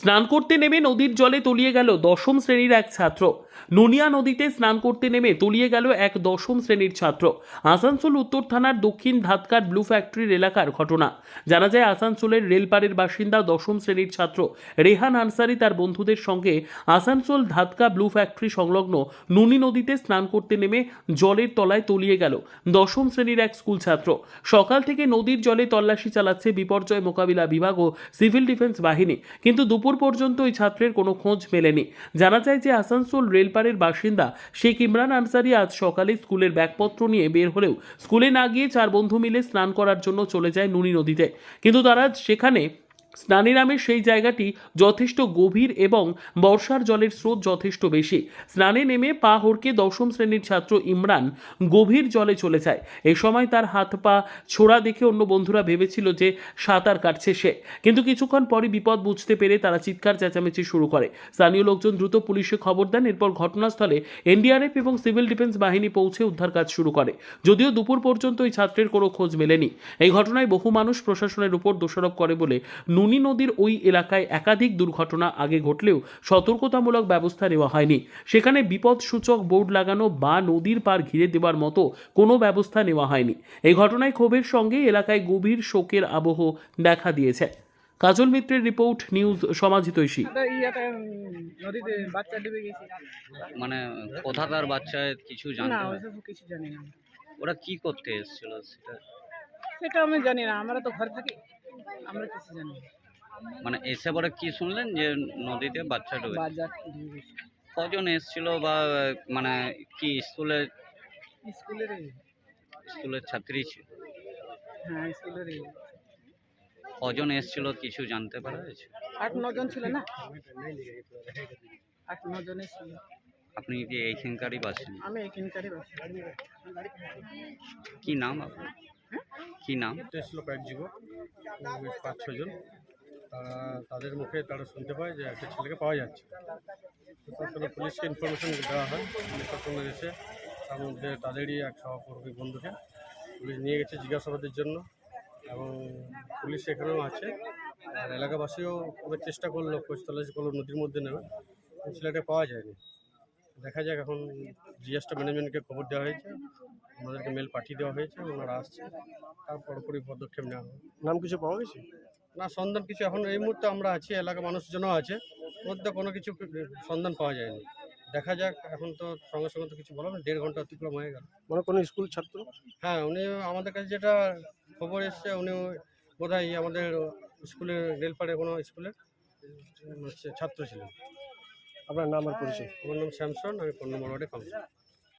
স্নান করতে নেমে নদীর জলে তলিয়ে গেল দশম শ্রেণির এক ছাত্র। নুনিয়া নদীতে স্নান করতে নেমে তলিয়ে গেল এক দশম শ্রেণির ছাত্র। আসানসোল উত্তর থানার দক্ষিণ ধাতকার ব্লু ফ্যাক্টরির এলাকার ঘটনা। জানা যায়, আসানসোলের রেলপাড়ের বাসিন্দা দশম শ্রেণির ছাত্র রেহান আনসারি তার বন্ধুদের সঙ্গে আসানসোল ধাতকা ব্লু ফ্যাক্টরি সংলগ্ন নুনি নদীতে স্নান করতে নেমে জলের তলায় তলিয়ে গেল দশম শ্রেণির এক স্কুল ছাত্র। সকাল থেকে নদীর জলে তল্লাশি চালাচ্ছে বিপর্যয় মোকাবিলা বিভাগ ও সিভিল ডিফেন্স বাহিনী। কিন্তু দুপুর পর্যন্ত ওই ছাত্রের কোনো খোঁজ মেলেনি। জানা যায় যে আসানসোল রেলপাড়ের বাসিন্দা শেখ ইমরান আনসারি আজ সকালে স্কুলের ব্যাগপত্র নিয়ে বের হলেও স্কুলে না গিয়ে চার বন্ধু মিলে স্নান করার জন্য চলে যায় নুনি নদীতে। কিন্তু তারা সেখানে স্নানে নামে সেই জায়গাটি যথেষ্ট গভীর এবং বর্ষার জলের স্রোত যথেষ্ট বেশি। স্নানে নেমে পা হড়কে দশম শ্রেণির ছাত্র ইমরান গভীর জলে চলে যায়। এ সময় তার হাত পা ছোড়া দেখে অন্য বন্ধুরা ভেবেছিল যে সাঁতার কাটছে সে। কিন্তু কিছুক্ষণ পরে বিপদ বুঝতে পেরে তারা চিৎকার চেঁচামেচি শুরু করে। স্থানীয় লোকজন দ্রুত পুলিশে খবর দেন, এরপর ঘটনাস্থলে এনডিআরএফ এবং সিভিল ডিফেন্স বাহিনী পৌঁছে উদ্ধার কাজ শুরু করে। যদিও দুপুর পর্যন্ত ওই ছাত্রের কোনো খোঁজ মেলেনি। এই ঘটনায় বহু মানুষ প্রশাসনের উপর দোষারোপ করে বলে নুনি নদীর ওই এলাকায় একাধিক দুর্ঘটনা আগে ঘটলেও সতর্কতামূলক ব্যবস্থা নেওয়া হয়নি। সেখানে বিপদ সূচক বোর্ড লাগানো বা নদীর পার ঘিরে দেওয়ার মতো কোনো ব্যবস্থা নেওয়া হয়নি। এই ঘটনায় ক্ষোভের সঙ্গে এলাকায় গভীর শোকের আবহ দেখা দিয়েছে। কাজল মিত্রের রিপোর্ট নিউজ সমাজিতৈষী। ইয়াতে উম, নদীতে বাচ্চা মানে কোথাকার বাচ্চা কিছু না জানতে পারে? ওইসব কিছু জানি না ওরা কি করতে এসেছিল সেটা? সেটা আমি জানি না আমরা তো ঘর থাকি। আমরা কিছু জানি না। মানে এসে পরে কি শুনলেন যে নদীতে বাচ্চা ডুবে বাজার ডুবে গেছে কজন এসেছিল বা মানে কি স্কুলে? স্কুলের স্কুলের ছাত্রী ছিল। হ্যাঁ স্কুলের কজন এসেছিল কিছু জানতে পারা গেছে আট নজন ছিল না? আট নজনে ছিল। আপনি কি এইখানকারই বাসেন আমি এখানকারই বাসি কি নাম আপনার? কি নাম? এসেছিল কয়েক যুবক পাঁচ ছজন তারা তাদের মুখে তারা শুনতে পায় যে একটা ছেলেকে পাওয়া যাচ্ছে। পুলিশকে ইনফরমেশন দেওয়া হয়। পুলিশ তখন এসে তার মধ্যে তাদেরই এক সহকর্মী বন্ধুকে পুলিশ নিয়ে গেছে জিজ্ঞাসাবাদের জন্য এবং পুলিশ এখানেও আছে। আর এলাকাবাসীও অনেক চেষ্টা করল খোঁজ তল্লাশি করল নদীর মধ্যে নেবে ছেলেটা পাওয়া যায়নি। দেখা যাক এখন ডিএসটা ম্যানেজমেন্টকে খবর দেওয়া হয়েছে। আমাদেরকে মেল পাঠিয়ে দেওয়া হয়েছে ওনারা আসছে। তার পরপরই পদক্ষেপ নেওয়া হবে। নাম কিছু পাওয়া গেছে? না সন্ধান কিছু এখন এই মুহূর্তে আমরা আছি এলাকা মানুষজনও আছে। মধ্যে কোনো কিছু সন্ধান পাওয়া যায়নি। দেখা যাক এখন তো সঙ্গে সঙ্গে তো কিছু বলা না দেড় ঘণ্টা অতিক্রম হয়ে গেল। মানে কোনো স্কুল ছাত্র? হ্যাঁ উনি আমাদের কাছে যেটা খবর এসছে উনি বোধহয় আমাদের স্কুলে রেলপাড়ে কোনো স্কুলের হচ্ছে ছাত্র ছিলেন। আপনার নাম আর পরিচয়? আমার নাম শ্যামসন আমি পনেরো নম্বর ওয়ার্ডে কাউন্সিলর